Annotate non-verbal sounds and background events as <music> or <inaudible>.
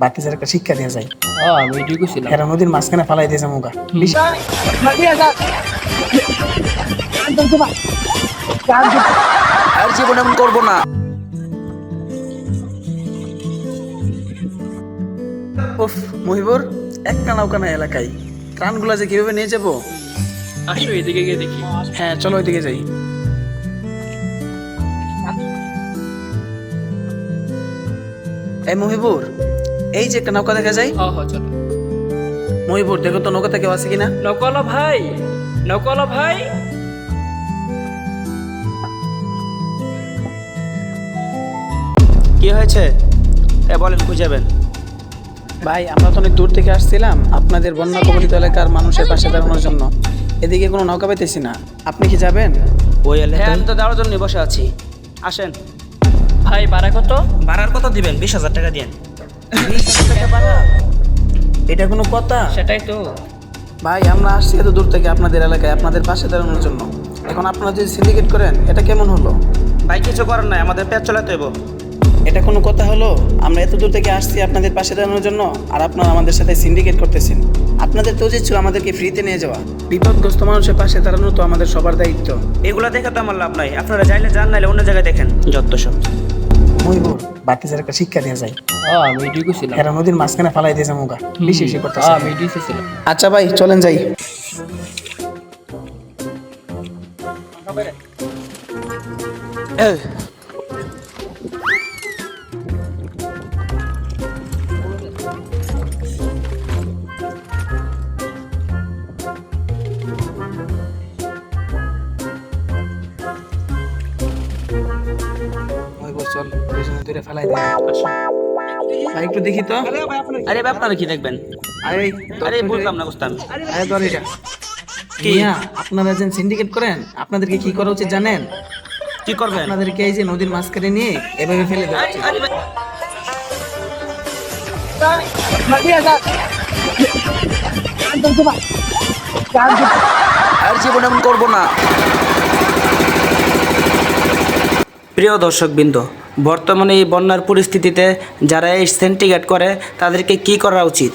বাতিজার একটা শিক্ষা দিয়ে যায়। আমি এটাই কইছিলাম। এরা নদীর মাঝখানে ফালাই দিয়েছে মুগা। আর জীবনে এমন করব না। উফ মহিবুর একটা নৌকা নাই এলাকায়। ত্রাণগুলা যে কীভাবে নিয়ে যাব? আসো এদিকে গিয়ে দেখি। হ্যাঁ চলো ওইদিকে যাই। এই মহিবুর এই যে একটা নৌকা দেখা যায়। হ্যাঁ হ্যাঁ চলো। মহিবুর দেখো তো নৌকাতে কেউ আছে কিনা? নকলা ভাই নকলা ভাই। কি হয়েছে? এ বলেন বুঝাবেন ভাই আমরা তো অনেক দূর থেকে আসছিলাম। আপনাদের বন্যা কবলিত এলাকার মানুষের পাশে দাঁড়ানোর জন্য। এদিকে কোনো নৌকা পেতেছি না। আপনি কি যাবেন? ওই হ্যাঁ আমি তো দেওয়ার জন্য বসে আছি। আসেন। ভাই ভাড়া কত? ভাড়ার কত দিবেন বিশ হাজার টাকা দিন <laughs> এটা কোনো কথা? সেটাই তো। ভাই আমরা আসছি এত দূর থেকে আপনাদের এলাকায় আপনাদের পাশে দাঁড়ানোর জন্য। এখন আপনারা যদি সিন্ডিকেট করেন এটা কেমন হলো? ভাই কিছু করার নাই আমাদের পেট চলাতে হইব। এটা কোনো কথা হলো? আমরা এত দূর থেকে আসছি আপনাদের পাশে দাঁড়ানোর জন্য আর আপনারা আমাদের সাথে সিন্ডিকেট করতেছেন। আপনাদের তো উচিত ছিল আমাদেরকে ফ্রিতে নিয়ে যাওয়া। বিপদগ্রস্ত মানুষের পাশে দাঁড়ানো তো আমাদের সবার দায়িত্ব। এগুলো দেখে তো আমার লাভ নাই। আপনারা চাইলে যান নাইলে অন্য জায়গায় দেখেন। যত সব। মহিবুর বাতিজার একটা শিক্ষা দিয়ে যায়। হ্যাঁ আমি এটাই কইছিলাম। এরা নদীর মাঝখানে ফালাই দিয়েছে মুগা। বেশি বেশি করতে হ্যাঁ আমি কইছিলাম। আচ্ছা ভাই চলেন যাই। মহিবুর চল দুজনে দূরে ফালাই দিয়ে ভাই একটু দেখি তো। আরে ভাই আপনারা কি দেখবেন? আরে আরে বুঝলাম না বুঝতাম। আরে ধর এটা মিয়া, আপনারা যে সিন্ডিকেট করেন? আপনাদেরকে কি করা উচিত জানেন? কি করবেন? আপনাদেরকে এই যে নদীর মাঝখানে নিয়ে এভাবে ফেলে দেওয়া উচিত। আর জীবনে এমন করব না। প্রিয় দর্শকবৃন্দ বর্তমানে এই বন্যার পরিস্থিতিতে যারা এই সেন্টিগেট করে তাদেরকে কি করা উচিত?